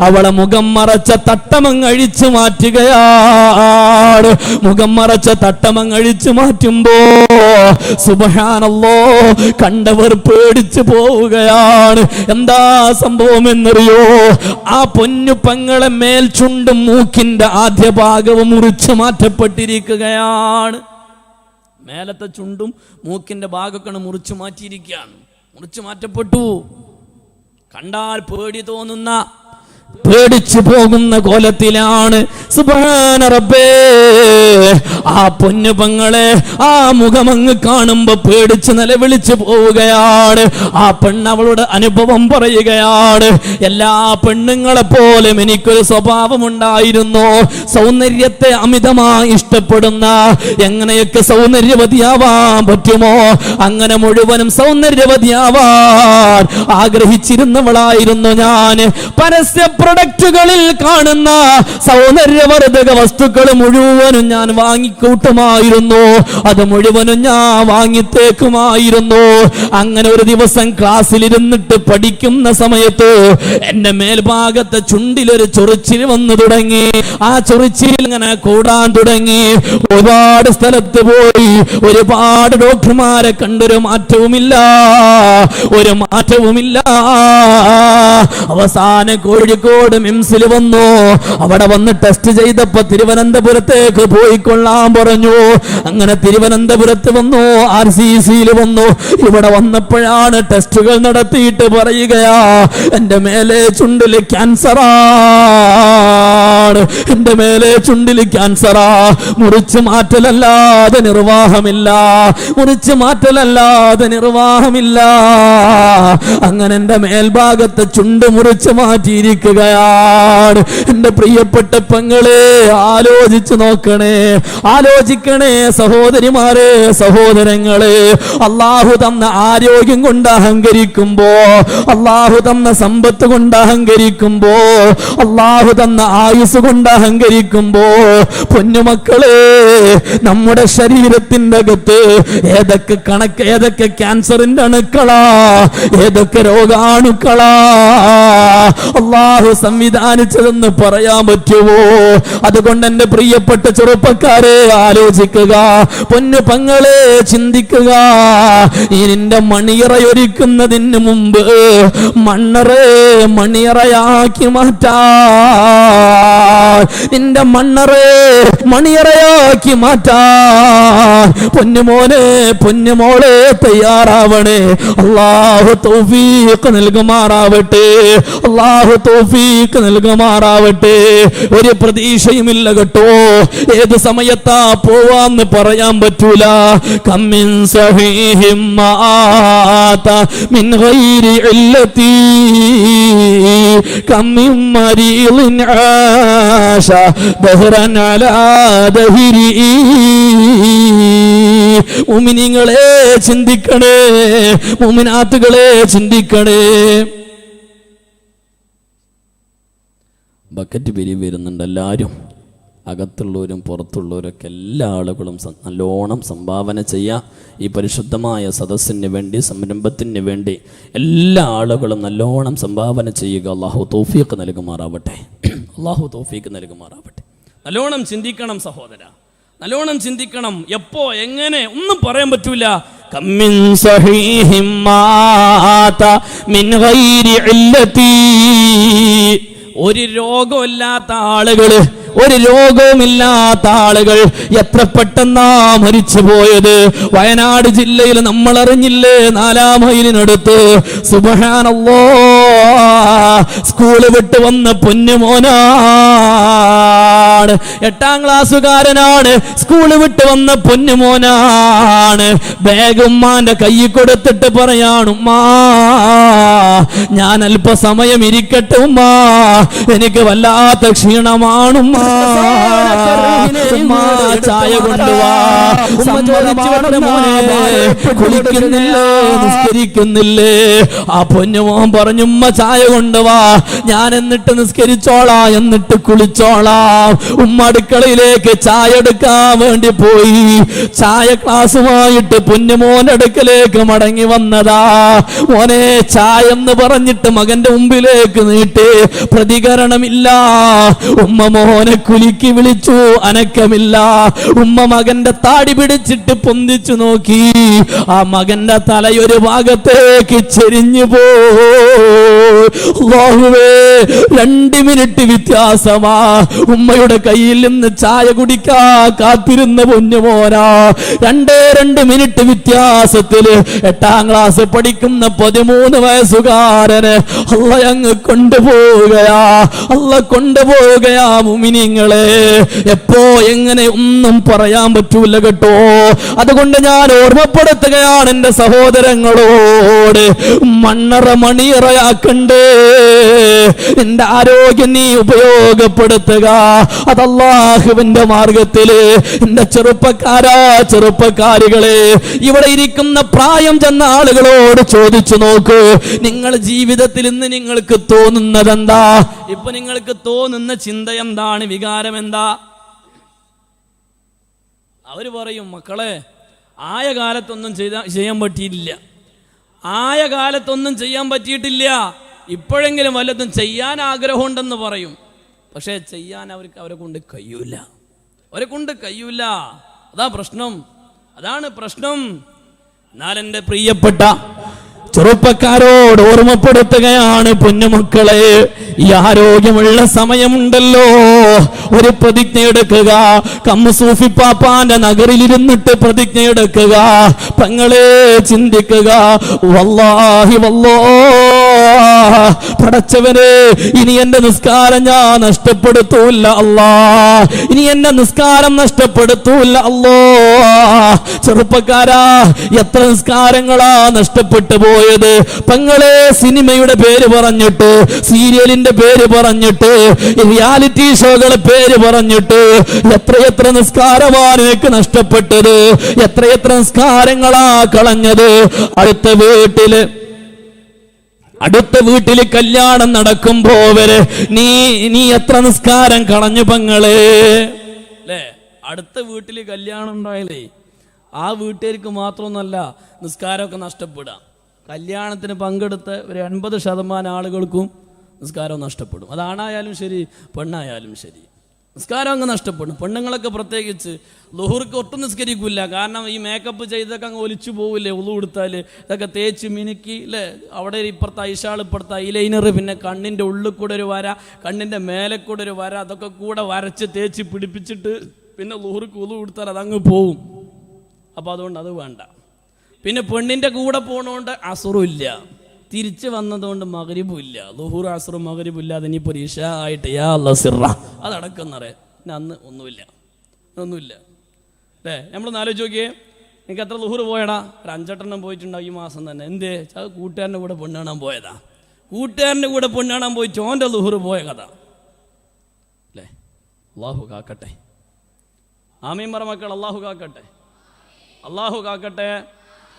അവളെ മുഖം മറച്ച തട്ടമങ്ങ് അഴിച്ചു മാറ്റുകയാണ്. മുഖം മറച്ച തട്ടമങ്ങ് അഴിച്ചു മാറ്റുമ്പോ സുബഹാനല്ലോ കണ്ടവർ പേടിച്ചു പോവുകയാണ്. എന്താ സംഭവം എന്നറിയോ? ആ പൊന്നു മേൽ ചുണ്ടും മൂക്കിന്റെ ആദ്യ ഭാഗവും മുറിച്ചു മാറ്റപ്പെട്ടിരിക്കുകയാണ്. മേലത്തെ ചുണ്ടും മൂക്കിന്റെ ഭാഗമൊക്കെ മുറിച്ചു മാറ്റിയിരിക്കുകയാണ്. മുറിച്ചു മാറ്റപ്പെട്ടു. കണ്ടാൽ പേടി തോന്നുന്ന പേടിച്ചു പോകുന്ന കോലത്തിലാണ്. സുബാന റബ്ബേ. ആ പൊന്നു പെങ്ങളെ ആ മുഖമങ്ങ് കാണുമ്പോ പേടിച്ച് നിലവിളിച്ചു പോവുകയാണ്. ആ പെണ്ണ് അവളുടെ അനുഭവം പറയുകയാണ്. എല്ലാ പെണ്ണുങ്ങളെ പോലും എനിക്കൊരു സ്വഭാവമുണ്ടായിരുന്നു. സൗന്ദര്യത്തെ അമിതമായി ഇഷ്ടപ്പെടുന്ന എങ്ങനെയൊക്കെ സൗന്ദര്യവതിയാവാൻ പറ്റുമോ? അങ്ങനെ മുഴുവനും സൗന്ദര്യവതിയാവാൻ ആഗ്രഹിച്ചിരുന്നവളായിരുന്നു ഞാൻ. പരസ്യ പ്രൊഡക്റ്റുകളിൽ കാണുന്ന സൗന്ദര്യവർദ്ധക വസ്തുക്കൾ മുഴുവനും ഞാൻ വാങ്ങിക്കൂട്ടുമായിരുന്നു. അത് മുഴുവനും ഞാൻ വാങ്ങിത്തേക്കുമായിരുന്നു. അങ്ങനെ ഒരു ദിവസം ക്ലാസ്സിലിരുന്നിട്ട് പഠിക്കുന്ന സമയത്ത് എന്റെ മേൽഭാഗത്തെ ചുണ്ടിലൊരു ചൊറിച്ചിൽ വന്നു തുടങ്ങി. ആ ചൊറിച്ചിൽ ഇങ്ങനെ കൂടാൻ തുടങ്ങി. ഒരുപാട് സ്ഥലത്ത് പോയി. ഒരുപാട് ഡോക്ടർമാരെ കണ്ടൊരു മാറ്റവുമില്ല. ഒരു മാറ്റവുമില്ല. അവസാന കോഴിക്കോട് മിംസിൽ വന്നു. അവിടെ വന്ന് ടെസ്റ്റ് ചെയ്തപ്പോ തിരുവനന്തപുരത്തേക്ക് പോയിക്കൊള്ളാൻ പറഞ്ഞു. അങ്ങനെ തിരുവനന്തപുരത്ത് വന്നു ആർ സി സിയിൽ വന്നു. ഇവിടെ വന്നപ്പോഴാണ് ടെസ്റ്റുകൾ നടത്തിയിട്ട് പറയുകയാ എന്റെ മേലെ ചുണ്ടിൽ ക്യാൻസറാണ് എന്റെ മേലെ ചുണ്ടിൽ ക്യാൻസറാ മുറിച്ചു മാറ്റലല്ലാതെ നിർവാഹമില്ല. മുറിച്ചു മാറ്റലല്ലാതെ നിർവാഹമില്ല. അങ്ങനെ എന്റെ മേൽഭാഗത്തെ ചുണ്ട് മുറിച്ച് മാറ്റിയിരിക്കുകയാണ് എന്റെ പ്രിയപ്പെട്ട പെങ്ങളെ ആലോചിച്ചു നോക്കണേ ആലോചിക്കണേ സഹോദരിമാരെ സഹോദരങ്ങളെ. അള്ളാഹു തന്ന ആരോഗ്യം കൊണ്ട് അഹങ്കരിക്കുമ്പോ അള്ളാഹു തന്ന സമ്പത്ത് കൊണ്ട് അഹങ്കരിക്കുമ്പോ അള്ളാഹു തന്ന ആയുസ് കൊണ്ട് അഹങ്കരിക്കുമ്പോ പൊന്നുമക്കളെ നമ്മുടെ ശരീരത്തിന്റെ അകത്ത് ഏതൊക്കെ കണക്ക് ഏതൊക്കെ ക്യാൻസറിന്റെ അണുക്കളാ ഏതൊക്കെ രോഗാണുക്കളാ അള്ളാഹു സംവിധാനിച്ചതെന്ന് പറയാൻ പറ്റുമോ? അതുകൊണ്ട് എന്റെ പ്രിയപ്പെട്ട ചെറുപ്പക്കാരെ ആലോചിക്കുക പൊന്നു പങ്ങളെ ചിന്തിക്കുക. നിന്റെ മണിയറയൊരുക്കുന്നതിന് മുമ്പ് മണ്ണറെ മണിയറയാക്കി മാറ്റാ. നിന്റെ മണ്ണറെ മണിയറയാക്കി മാറ്റാ. പൊന്നുമോനെ പൊന്നുമോളെ തയ്യാറാവണേ. അള്ളാഹു തൗഫീഖ് നൽകുമാറാവട്ടെ. അള്ളാഹു തൗഫീഖ് നൽകുമാറാവട്ടെ. ഒരു പ്രതീക്ഷയുമില്ല കേട്ടോ. ഏത് സമയത്താ പോവാന്ന് പറയാൻ പറ്റൂല. കമ്മിൻ സഹീഹിം ചിന്തിക്കണേ. മുമിനാത്തുകളെ ചിന്തിക്കണേ. ബക്കറ്റ് പിരി വരുന്നുണ്ട് എല്ലാവരും അകത്തുള്ളവരും പുറത്തുള്ളവരൊക്കെ എല്ലാ ആളുകളും നല്ലോണം സംഭാവന ചെയ്യുക ഈ പരിശുദ്ധമായ സദസ്സിന് വേണ്ടി സംരംഭത്തിന് വേണ്ടി എല്ലാ ആളുകളും നല്ലോണം സംഭാവന ചെയ്യുക. അള്ളാഹു തോഫീക്ക് നൽകുമാറാവട്ടെ. അള്ളാഹു തോഫീക്ക് നൽകുമാറാവട്ടെ. നല്ലോണം ചിന്തിക്കണം സഹോദര. നല്ലോണം ചിന്തിക്കണം. എപ്പോ എങ്ങനെ ഒന്നും പറയാൻ പറ്റൂല. കമ്മിൻ സഹീഹിം മിൻ ഗൈരി ഒരു രോഗമില്ലാത്ത ആളുകൾ ഒരു രോഗവുമില്ലാത്ത ആളുകൾ എത്ര പെട്ടെന്നാ മരിച്ചു പോയത്? വയനാട് ജില്ലയിൽ നമ്മൾ അറിഞ്ഞില്ലേ നാലാം മൈലിനടുത്ത്? സുബഹാനല്ലോ. സ്കൂൾ വിട്ട് വന്ന പൊന്നുമോനാണ്. എട്ടാം ക്ലാസ്സുകാരനാണ്. സ്കൂൾ വിട്ട് വന്ന പൊന്നുമോനാണ്. ബാഗ് കൈ കൊടുത്തിട്ട് പറയാണ് ഞാൻ അല്പസമയം ഇരിക്കട്ടെ എനിക്ക് വല്ലാത്ത ക്ഷീണമാണുമ്മാ ചായ കൊണ്ടുവാ. സമ്മതമാണ് മോനെ കുളിക്കുന്നില്ലേ നിസ്കരിക്കുന്നില്ലേ? ആ പൊന്നുമോൻ പറഞ്ഞു ഉമ്മ ചായ കൊണ്ടുവാ. ഞാൻ എന്നിട്ട് നിസ്കരിച്ചോളാ. എന്നിട്ട് കുളിച്ചോളാം. ഉമ്മ അടുക്കളയിലേക്ക് ചായ എടുക്കാൻ വേണ്ടി പോയി. ചായ ക്ലാസ്സുമായിട്ട് പൊന്നുമോൻ അടുക്കലേക്ക് മടങ്ങി വന്നതാ. മോനെ ചായ എന്ന് പറഞ്ഞിട്ട് മകന്റെ മുമ്പിലേക്ക് നീട്ടി. പ്രതികരണമില്ല. ഉമ്മ മോനെ കുലുക്കി വിളിച്ചു. അനക്കമില്ല. ഉമ്മ മകന്റെ താടി പിടിച്ചിട്ട് പൊന്തിച്ചു നോക്കി. ആ മകന്റെ തലയൊരു ഭാഗത്തേക്ക് ചെരിഞ്ഞു പോഹുവേ രണ്ട് മിനിറ്റ് വ്യത്യാസമാ. ഉമ്മയുടെ കയ്യിൽ നിന്ന് ചായ കുടിക്കാ കാത്തിരുന്ന പൊന്നുമോനാ രണ്ടേ രണ്ട് മിനിറ്റ് വ്യത്യാസത്തിൽ എട്ടാം ക്ലാസ് പഠിക്കുന്ന പതിമൂന്ന് വയസ്സുകാരന് അല്ല അങ്ങ് കൊണ്ടുപോവുകയാ. അല്ല കൊണ്ടുപോവുകയാ മുമിനിങ്ങളെ. എപ്പോ എങ്ങനെ ഒന്നും പറയാൻ പറ്റൂല കേട്ടോ. അതുകൊണ്ട് ഞാൻ ഓർമ്മപ്പെടുത്തുകയാണ് എന്റെ സഹോദരങ്ങളോട് മണ്ണറ മണിയറയാക്കണ്ടേ. നിന്റെ ആരോഗ്യം നീ ഉപയോഗപ്പെടുത്തുക. അതല്ലാഹുവിന്റെ മാർഗത്തിൽ എന്റെ ചെറുപ്പക്കാരാ ചെറുപ്പക്കാരികളെ ഇവിടെ ഇരിക്കുന്ന പ്രായം ചെന്ന ആളുകളോട് ചോദിച്ചു നോക്ക്. നിങ്ങൾ ജീവിതത്തിൽ ഇന്ന് നിങ്ങൾക്ക് തോന്നുന്നത് എന്താ ഇപ്പൊ നിങ്ങൾക്ക് തോന്നുന്ന ചിന്ത എന്താണ്? വികാരം എന്താ? അവർ പറയും മക്കളെ ആയ കാലത്തൊന്നും ചെയ്ത ചെയ്യാൻ പറ്റിയില്ല ആയ കാലത്തൊന്നും ചെയ്യാൻ പറ്റിയിട്ടില്ല. ഇപ്പോഴെങ്കിലും വല്ലതും ചെയ്യാൻ ആഗ്രഹമുണ്ടെന്ന് പറയും. പക്ഷേ ചെയ്യാൻ അവർക്ക് അവരെ കൊണ്ട് കഴിയൂല. അവരെ കൊണ്ട് കഴിയൂല. അതാ പ്രശ്നം. അതാണ് പ്രശ്നം. എന്നാൽ പ്രിയപ്പെട്ട ചെറുപ്പക്കാരോട് ഓർമ്മപ്പെടുത്തുകയാണ് പൊന്നുമക്കളെ. ഈ ആരോഗ്യമുള്ള സമയമുണ്ടല്ലോ. ഒരു പ്രതിജ്ഞ എടുക്കുക. കമ്മസൂഫി പാപ്പാന്റെ നഗറിലിരുന്നിട്ട് പ്രതിജ്ഞ എടുക്കുക. പെങ്ങളെ ചിന്തിക്കുക. വല്ലാഹി വല്ലോ പടച്ചവനെ ഇനി എന്റെ നിസ്കാരം ഞാൻ നഷ്ടപ്പെടുത്തൂല്ല അല്ലാ. ഇനി എന്റെ നിസ്കാരം നഷ്ടപ്പെടുത്തൂല്ല അല്ലോ. ചെറുപ്പക്കാരാ എത്ര നിസ്കാരങ്ങളാ നഷ്ടപ്പെട്ടു പോയത്. പെങ്ങളെ സിനിമയുടെ പേര് പറഞ്ഞിട്ട് സീരിയലിന്റെ പേര് പറഞ്ഞിട്ട് റിയാലിറ്റി ഷോകളെ പേര് പറഞ്ഞിട്ട് എത്രയെത്ര നിസ്കാരമാ നിനക്ക് നഷ്ടപ്പെട്ടത് എത്രയെത്ര നിസ്കാരങ്ങളാ കളഞ്ഞത്. അടുത്ത വീട്ടിൽ അടുത്ത വീട്ടിൽ കല്യാണം നടക്കുമ്പോ വരെ നീ നീ എത്ര നിസ്കാരം കളഞ്ഞു പങ്ങളെ? അല്ലേ? അടുത്ത വീട്ടിൽ കല്യാണം ഉണ്ടായാലേ ആ വീട്ടുകാർക്ക് മാത്രമൊന്നല്ല നിസ്കാരമൊക്കെ നഷ്ടപ്പെടാം കല്യാണത്തിന് പങ്കെടുത്ത ഒരു എൺപത് ശതമാനം ആളുകൾക്കും നിസ്കാരം നഷ്ടപ്പെടും. അതാണായാലും ശരി പെണ്ണായാലും ശരി. നിസ്കാരം അങ്ങ് നഷ്ടപ്പെടും. പെണ്ണുങ്ങളൊക്കെ പ്രത്യേകിച്ച് ലുഹുർക്ക് ഒട്ടും നിസ്കരിക്കില്ല കാരണം ഈ മേക്കപ്പ് ചെയ്തൊക്കെ അങ്ങ് ഒലിച്ചു പോവില്ലേ ഉളു കൊടുത്താൽ ഇതൊക്കെ തേച്ച് മിനുക്കി അല്ലേ അവിടെ ഇപ്പുറത്തെ ഐഷാൾ ഇപ്പുറത്തെ ഐലൈനർ പിന്നെ കണ്ണിന്റെ ഉള്ളിൽ കൂടെ ഒരു വര കണ്ണിന്റെ മേലെ കൂടെ ഒരു വര അതൊക്കെ കൂടെ വരച്ച് തേച്ച് പിടിപ്പിച്ചിട്ട് പിന്നെ ലുഹുർക്ക് ഉളു കൊടുത്താൽ അതങ്ങ് പോവും. അപ്പോൾ അതുകൊണ്ട് അത് വേണ്ട. പിന്നെ പെണ്ണിന്റെ കൂടെ പോകണോണ്ട് അസുറും ഇല്ല. തിരിച്ചു വന്നതുകൊണ്ട് മകരിബും ഇല്ല ലുഹൂർ അസുറും മകരിബും ഇല്ലാതെ ഇനി ഒരു ആയിട്ട് യാ അല്ല സിറ. പിന്നെ അന്ന് ഒന്നുമില്ല. ഒന്നുമില്ല. അല്ലേ? നമ്മൾ ആലോചിച്ച് നോക്കിയേ. നിങ്ങൾക്ക് എത്ര ലുഹൂർ പോയടാ? ഒരു അഞ്ചെട്ടെണ്ണം പോയിട്ടുണ്ടാവും ഈ മാസം തന്നെ. എന്തേ? കൂട്ടുകാരന്റെ കൂടെ പൊണ്ണാണാൻ പോയതാ. കൂട്ടുകാരന്റെ കൂടെ പൊണ്ണാണാൻ പോയി ചോന്റെ ലുഹൂർ പോയ കഥ. അല്ലേ? അള്ളാഹു കാക്കട്ടെ. ആമീൻ പറ മക്കൾ അള്ളാഹു കാക്കട്ടെ. അള്ളാഹു കാക്കട്ടെ.